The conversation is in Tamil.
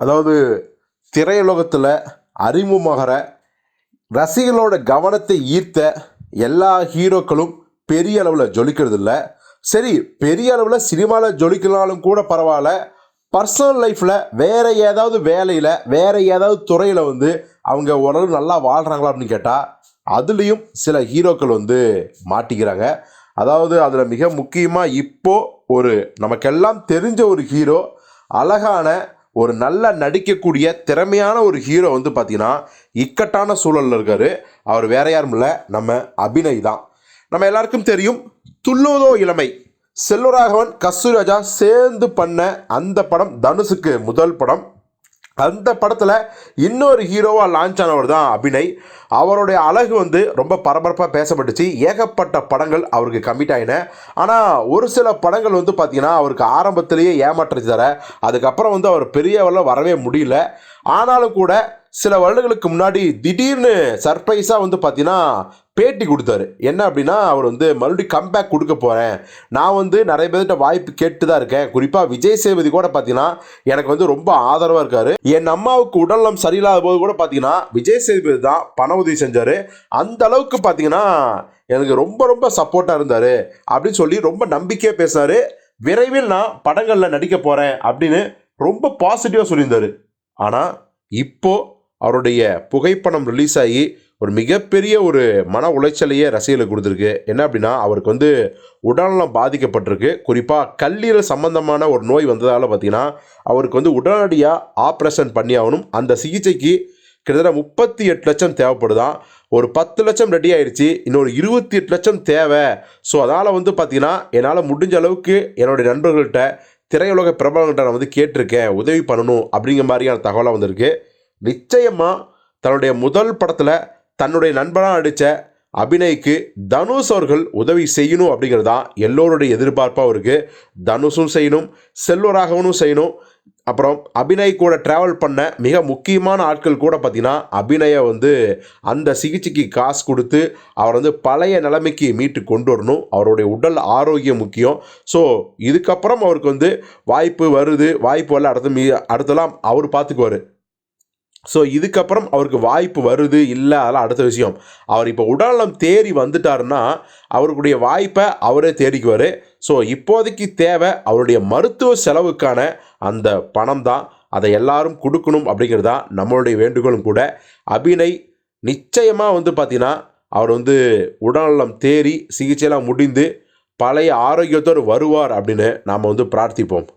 அதாவது திரையுலகத்தில் அறிமுகமாகிற ரசிகளோட கவனத்தை ஈர்த்த எல்லா ஹீரோக்களும் பெரிய அளவில் ஜொலிக்கிறது இல்லை சரி பெரிய அளவில் சினிமாவில் ஜொலிக்கலாலும் கூட பரவாயில்ல. பர்சனல் லைஃப்பில் வேற ஏதாவது வேலையில் வேற ஏதாவது துறையில் வந்து அவங்க ஓரளவு நல்லா வாழ்கிறாங்களா அப்படின்னு கேட்டால் அதுலேயும் சில ஹீரோக்கள் வந்து மாட்டிக்கிறாங்க. அதாவது அதில் மிக முக்கியமாக இப்போ ஒரு நமக்கெல்லாம் தெரிஞ்ச ஒரு ஹீரோ அழகான ஒரு நல்ல நடிக்கக்கூடிய திறமையான ஒரு ஹீரோ வந்து பார்த்தீங்கன்னா இக்கட்டான சூழலில் இருக்கார். அவர் வேற யாரும் இல்லை. நம்ம அபிநய் தான். நம்ம எல்லாருக்கும் தெரியும் துள்ளுவதோ இளமை. செல்வராகவன் கஸ்தூராஜா சேர்ந்து பண்ண அந்த படம் தனுஷுக்கு முதல் படம். அந்த படத்தில் இன்னொரு ஹீரோவாக லான்ச் ஆனவர் தான் அபிநய். அவருடைய அழகு வந்து ரொம்ப பரபரப்பாக பேசப்பட்டுச்சு. ஏகப்பட்ட படங்கள் அவருக்கு கமிட் ஆயின. ஆனால் ஒரு சில படங்கள் வந்து பார்த்திங்கன்னா அவருக்கு ஆரம்பத்திலேயே ஏமாற்றி தர அதுக்கப்புறம் வந்து அவர் பெரிய வரவே முடியல. ஆனாலும் கூட சில வருடங்களுக்கு முன்னாடி திடீர்னு சர்ப்ரைஸாக வந்து பார்த்தீங்கன்னா பேட்டி கொடுத்தாரு. என்ன அப்படின்னா அவர் வந்து மறுபடியும் கம்பேக் கொடுக்க போகிறேன் நான் வந்து நிறைய பேர்கிட்ட வாய்ப்பு கேட்டு தான் இருக்கேன். குறிப்பாக விஜய் சேதுபதி கூட பார்த்தீங்கன்னா எனக்கு வந்து ரொம்ப ஆதரவாக இருக்கார். என் அம்மாவுக்கு உடல்நலம் சரியில்லாத போது கூட பார்த்தீங்கன்னா விஜய் சேதுபதி தான் பண உதவி செஞ்சார். அந்த அளவுக்கு பார்த்தீங்கன்னா எனக்கு ரொம்ப ரொம்ப சப்போர்ட்டாக இருந்தார். அப்படின்னு சொல்லி ரொம்ப நம்பிக்கையாக பேசினார். விரைவில் நான் படங்களில் நடிக்க போகிறேன் அப்படின்னு ரொம்ப பாசிட்டிவாக சொல்லியிருந்தார். ஆனால் இப்போது அவருடைய புகைப்படம் ரிலீஸ் ஆகி ஒரு மிகப்பெரிய ஒரு மன உளைச்சலையே ரசிகர்களுக்கு கொடுத்துருக்கு. என்ன அப்படின்னா அவருக்கு வந்து உடல்நலம் பாதிக்கப்பட்டிருக்கு. குறிப்பாக கல்லீரல் சம்பந்தமான ஒரு நோய் வந்ததால் பார்த்தீங்கன்னா அவருக்கு வந்து உடனடியாக ஆப்ரேஷன் பண்ணி ஆகணும். அந்த சிகிச்சைக்கு கிட்டத்தட்ட முப்பத்தி எட்டு லட்சம் தேவைப்படுதான் ஒரு பத்து லட்சம் ரெடி ஆயிடுச்சு இன்னொரு இருபத்தி எட்டு லட்சம் தேவை. ஸோ அதனால் வந்து பார்த்திங்கன்னா என்னால் முடிஞ்ச அளவுக்கு என்னுடைய நண்பர்கள்ட்ட திரையுலக பிரபலங்கள்ட்ட நான் வந்து கேட்டிருக்கேன். உதவி பண்ணணும் அப்படிங்கிற மாதிரியான தகவலாக வந்திருக்கு. நிச்சயமாக தன்னுடைய முதல் படத்தில் தன்னுடைய நண்பனாக நடித்த அபிநய்க்கு தனுஷ் அவர்கள் உதவி செய்யணும் அப்படிங்கிறது தான் எல்லோருடைய எதிர்பார்ப்பாகவும் இருக்குது தனுஷும் செய்யணும் செல்வராகவனும் செய்யணும். அப்புறம் அபிநய் கூட ட்ராவல் பண்ண மிக முக்கியமான ஆட்கள் கூட பார்த்தீங்கன்னா அபிநயை வந்து அந்த சிகிச்சைக்கு காசு கொடுத்து அவர் வந்து பழைய நிலைமைக்கு மீட்டு கொண்டு வரணும். அவருடைய உடல் ஆரோக்கியம் முக்கியம். ஸோ இதுக்கப்புறம் அவருக்கு வந்து வாய்ப்பு வருது. வாய்ப்பு வரல. அடுத்த மீ அடுத்தலாம் அவர் பார்த்துக்குவார். ஸோ இதுக்கப்புறம் அவருக்கு வாய்ப்பு வருது இல்லை அதெல்லாம் அடுத்த விஷயம். அவர் இப்போ உடல்நலம் தேறி வந்துட்டாருன்னா அவருடைய வாய்ப்பை அவரே தேடிக்குவார். ஸோ இப்போதைக்கு தேவை அவருடைய மருத்துவ செலவுக்கான அந்த பணம் தான். அதை எல்லாரும் கொடுக்கணும் அப்படிங்கிறது தான் நம்மளுடைய வேண்டுகோளும் கூட. அபிநய் நிச்சயமாக வந்து பார்த்தீங்கன்னா அவர் வந்து உடல்நலம் தேறி சிகிச்சையெல்லாம் முடிந்து பழைய ஆரோக்கியத்தோடு வருவார் அப்படின்னு நாம் வந்து பிரார்த்திப்போம்.